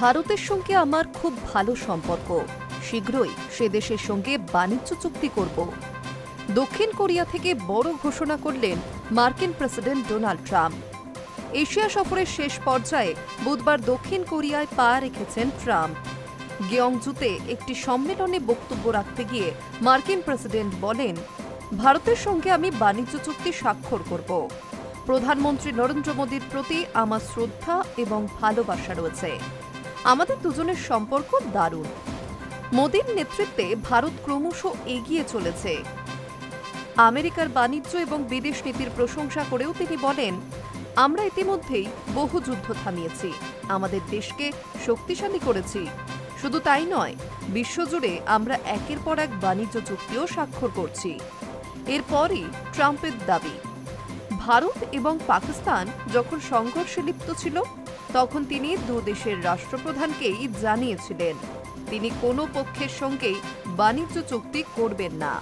ভারতের সঙ্গে আমার খুব ভালো সম্পর্ক। শীঘ্রই সে দেশের সঙ্গে বাণিজ্য চুক্তি করব। দক্ষিণ কোরিয়া থেকে বড় ঘোষণা করলেন মার্কিন প্রেসিডেন্ট ডোনাল্ড ট্রাম্প। এশিয়া সফরের শেষ পর্যায়ে বুধবার দক্ষিণ কোরিয়ায় পা রেখেছেন ট্রাম্প। গিয়ংজুতে একটি সম্মেলনে বক্তব্য রাখতে গিয়ে মার্কিন প্রেসিডেন্ট বলেন, ভারতের সঙ্গে আমি বাণিজ্য চুক্তি স্বাক্ষর করব। প্রধানমন্ত্রী নরেন্দ্র মোদীর প্রতি আমার শ্রদ্ধা এবং ভালোবাসা রয়েছে। আমাদের দুজনের সম্পর্ক দারুণ। মোদীর নেতৃত্বে ভারত ক্রমশ এগিয়ে চলেছে। আমেরিকার বাণিজ্য এবং বিদেশ নীতির প্রশংসা করেও তিনি বলেন, আমরা ইতিমধ্যেই বহু যুদ্ধ থামিয়েছি। আমাদের দেশকে শক্তিশালী করেছি। শুধু তাই নয়, বিশ্বজুড়ে আমরা একের পর এক বাণিজ্য চুক্তিও স্বাক্ষর করছি। এরপরই ট্রাম্পের দাবি। ভারত এবং পাকিস্তান যখন সংঘর্ষে লিপ্ত ছিল, তখন তিনি দু দেশের রাষ্ট্রপ্রধানকেই জানিয়েছিলেন। তিনি কোনো পক্ষের সঙ্গেই বাণিজ্য চুক্তি করবেন না।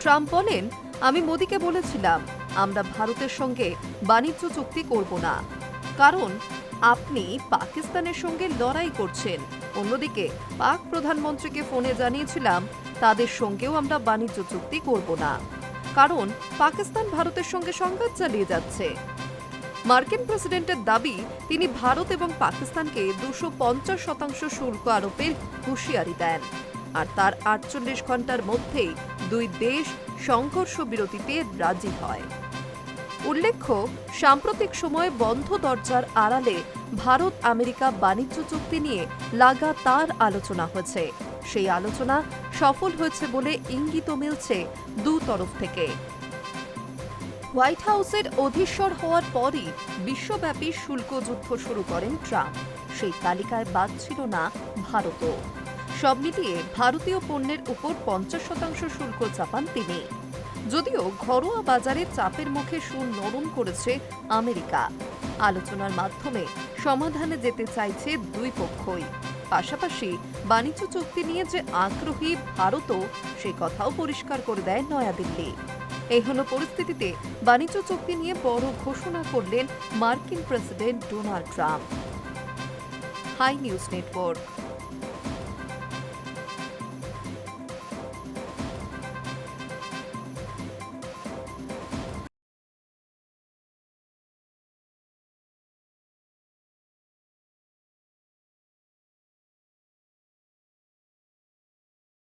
ট্রাম্প বলেন, আমি মোদীকে বলেছিলাম, আমরা ভারতের সঙ্গে বাণিজ্য চুক্তি করব না। কারণ, আপনি পাকিস্তানের সঙ্গে লড়াই করছেন। অন্যদিকে, পাক প্রধানমন্ত্রীকে ফোনে জানিয়েছিলাম, তাদের সঙ্গেও আমরা বাণিজ্য চুক্তি করব না। কারণ পাকিস্তান ভারতের সঙ্গে সংঘাত চালিয়ে যাচ্ছে। মার্কিন প্রেসিডেন্টের দাবি, তিনি ভারত এবং পাকিস্তানকে দুশো পঞ্চাশ শতাংশ শুল্ক আরোপের হুঁশিয়ারি দেন। আর তার আটচল্লিশ ঘণ্টার মধ্যেই দুই দেশ সংঘর্ষ বিরতিতে রাজি হয়। উল্লেখ্য, সাম্প্রতিক সময়ে বন্ধ দরজার আড়ালে ভারত আমেরিকা বাণিজ্য চুক্তি নিয়ে লাগাতার আলোচনা হয়েছে। সেই আলোচনা সফল হয়েছে বলে ইঙ্গিত মিলছে দু তরফ থেকে। হোয়াইট হাউসের অধীশ্বর হওয়ার পরই বিশ্বব্যাপী শুল্ক যুদ্ধ শুরু করেন ট্রাম্প। সেই তালিকায় বাদ ছিল না ভারতও। সব মিলিয়ে ভারতীয় পণ্যের উপর পঞ্চাশ শতাংশ শুল্ক চাপান তিনি। যদিও ঘরোয়া বাজারে চাপের মুখে সুর নরম করেছে আমেরিকা। আলোচনার মাধ্যমে সমাধানে যেতে চাইছে দুই পক্ষই। পাশাপাশি বাণিজ্য চুক্তি নিয়ে যে আগ্রহী ভারতও সে কথাও পরিষ্কার করে দেয় নয়াদিল্লি। এই হলো পরিস্থিতিতে বাণিজ্য চুক্তি নিয়ে বড় ঘোষণা করলেন মার্কিন president Donald Trump. Hi news network.